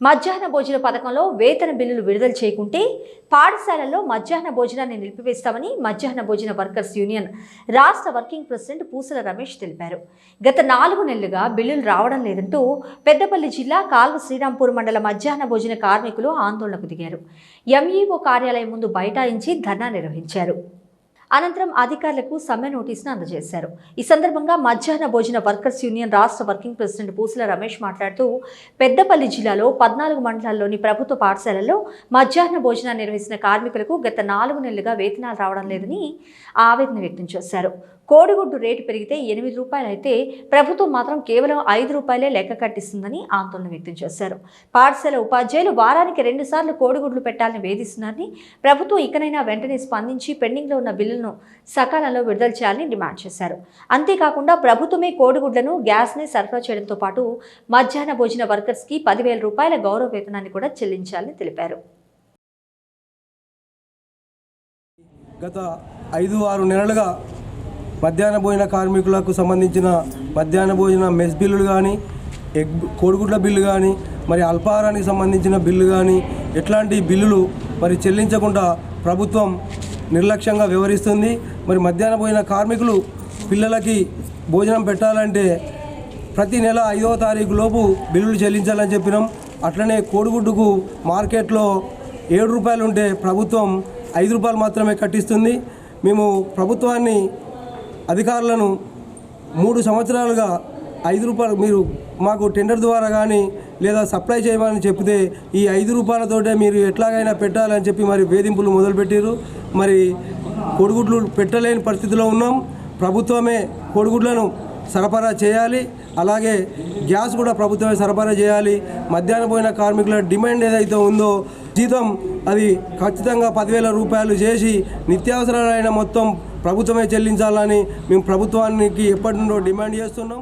మధ్యాహ్న భోజన పథకంలో వేతన బిల్లులు విడుదల చేయకుంటే పాఠశాలల్లో మధ్యాహ్న భోజనాన్ని నిలిపివేస్తామని మధ్యాహ్న భోజన వర్కర్స్ యూనియన్ రాష్ట్ర వర్కింగ్ ప్రెసిడెంట్ పూసల రమేష్ తెలిపారు. గత నాలుగు నెలలుగా బిల్లులు రావడం లేదంటూ పెద్దపల్లి జిల్లా కాల్వ శ్రీరాంపూర్ మండల మధ్యాహ్న భోజన కార్మికులు ఆందోళనకు దిగారు. ఎంఈఓ కార్యాలయం ముందు బైఠాయించి ధర్నా నిర్వహించారు. అనంతరం అధికారులకు సమ్మె నోటీసును అందజేశారు. ఈ సందర్భంగా మధ్యాహ్న భోజన వర్కర్స్ యూనియన్ రాష్ట్ర వర్కింగ్ ప్రెసిడెంట్ పూసల రమేష్ మాట్లాడుతూ పెద్దపల్లి జిల్లాలో పద్నాలుగు మండలాల్లోని ప్రభుత్వ పాఠశాలల్లో మధ్యాహ్న భోజనాన్ని నిర్వహించిన కార్మికులకు గత నాలుగు నెలలుగా వేతనాలు రావడం లేదని ఆవేదన వ్యక్తం చేశారు. కోడిగుడ్డు రేటు పెరిగితే ఎనిమిది రూపాయలు అయితే ప్రభుత్వం మాత్రం కేవలం ఐదు రూపాయలే లెక్క కట్టిస్తుందని ఆందోళన వ్యక్తం చేశారు. పాఠశాల ఉపాధ్యాయులు వారానికి రెండుసార్లు కోడిగుడ్లు పెట్టాలని వేధిస్తున్నారని ప్రభుత్వం ఇకనైనా వెంటనే స్పందించి పెండింగ్లో ఉన్న బిల్లు బిల్లును సకాలంలో విడుదల చేయాలని డిమాండ్ చేశారు. అంతేకాకుండా ప్రభుత్వమే కోడిగుడ్లను గ్యాస్ని సరఫరా చేయడంతో పాటు మధ్యాహ్న భోజన వర్కర్స్కి పదివేల రూపాయల గౌరవ వేతనాన్ని కూడా చెల్లించాలని తెలిపారు. గత ఐదు ఆరు నెలలుగా మధ్యాహ్న భోజన కార్మికులకు సంబంధించిన మధ్యాహ్న భోజన మెస్ బిల్లులు కానీ ఎగ్ కోడిగుడ్ల బిల్లు కానీ మరి అల్పాహారానికి సంబంధించిన బిల్లు కానీ ఎట్లాంటి బిల్లులు మరి చెల్లించకుండా ప్రభుత్వం నిర్లక్ష్యంగా వ్యవహరిస్తుంది మరి మధ్యాహ్నం పోయిన కార్మికులు పిల్లలకి భోజనం పెట్టాలంటే ప్రతి నెల ఐదవ తారీఖు లోపు బిల్లులు చెల్లించాలని చెప్పినాం. అట్లనే కోడిగుడ్డుకు మార్కెట్లో ఏడు రూపాయలు ఉంటే ప్రభుత్వం ఐదు రూపాయలు మాత్రమే కట్టిస్తుంది. మేము ప్రభుత్వాన్ని అధికారులను మూడు సంవత్సరాలుగా ఐదు రూపాయలు మీరు మాకు టెండర్ ద్వారా కానీ లేదా సప్లై చేయమని చెప్తే ఈ ఐదు రూపాయలతోటే మీరు ఎట్లాగైనా పెట్టాలని చెప్పి మరి వేధింపులు మొదలుపెట్టారు మరి కోడిగుడ్లు పెట్టలేని పరిస్థితిలో ఉన్నాం. ప్రభుత్వమే కోడిగుడ్లను సరఫరా చేయాలి. అలాగే గ్యాస్ కూడా ప్రభుత్వమే సరఫరా చేయాలి. మధ్యాహ్నం పోయిన కార్మికుల డిమాండ్ ఏదైతే ఉందో జీతం అది ఖచ్చితంగా పదివేల రూపాయలు చేసి నిత్యావసరాలైన మొత్తం ప్రభుత్వమే చెల్లించాలని మేము ప్రభుత్వానికి ఎప్పటి నుండో డిమాండ్ చేస్తున్నాం.